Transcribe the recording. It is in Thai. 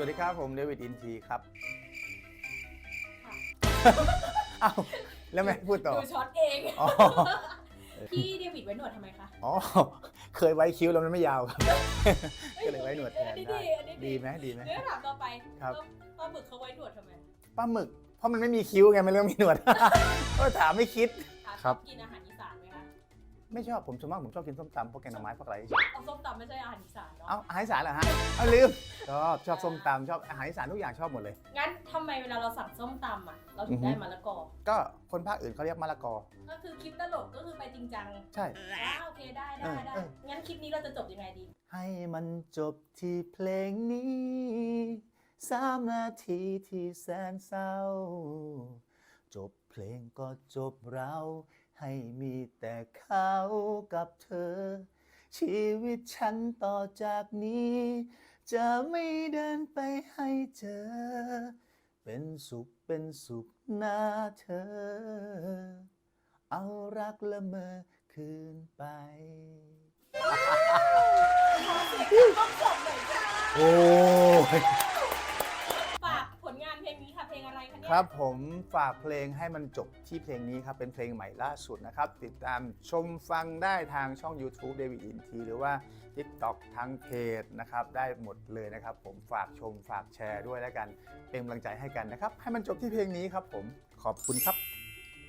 วัสดีครับผมเดวิดอินทีครับค่ะอ้าวแล้วไม่พูดต่อ ดูช็อตเองอ๋อ พี่เดวิดไว้หนวดทำไมคะ อ๋อ เคยไว้คิ้วแล้วมันไม่ยาวครับ ก็เลยไว้หนวดแทนอันนี้ได้ดีอันนี้ดีไหมดีไหม เดี๋ยวถามต่อไปครับ ปลาหมึกเขาไว้หนวดทำไมปลาหมึก เพราะมันไม่มีคิ้วไงมันเรื่องมีหนวด ก็ถามไม่คิดอะครับ กินอาหาร ไม่ชอบผมส่วนมากผมชอบกินส้มตำพวกแกงหน่อไม้พวกอะไรเอาส้มตำไม่ใช่อาหารอีสานเนาะ เอ้าอาหารอีสานเหรอฮะเอาลืมชอบชอบส้มตำชอบอาหารอีสานทุกอย่างชอบหมดเลย งั้นทำไมเวลาเราสั่งส้มตำอะ เราถึอืงอฮึได้มะละกอ ก็คนภาคอื่นเขาเรียกมะละกอ ก็คือคลิปตลกก็คือไปจริงจังใช่ อ่าโอเคได้ได้เออได้ เออ งั้นคลิปนี้เราจะจบยังไงดี ให้มันจบที่เพลงนี้สามนาทีที่แสนเศร้า จบเพลงก็จบเรา ให้มีแต่เขากับเธอ ชีวิตฉันต่อจากนี้ จะไม่เดินไปให้เจอ เป็นสุขเป็นสุขนะเธอ เอารักละเมอคืนไปต้องจบเลยค่ะ โอ้ยฝากผลงาน เพลงนี้ค่ะเพลงอะไรคะเนี่ยครับผมฝากเพลงให้มันจบที่เพลงนี้ครับ เป็นเพลงใหม่ล่าสุดนะครับ ติดตามชมฟังได้ทางช่อง YouTube David i n t หรือว่า TikTok ทางเพจนะครับ ได้หมดเลยนะครับ ผมฝากชมฝากแชร์ด้วยแล้วกัน เป็นกำลังใจให้กันนะครับ ให้มันจบที่เพลงนี้ครับผมขอบคุณครับ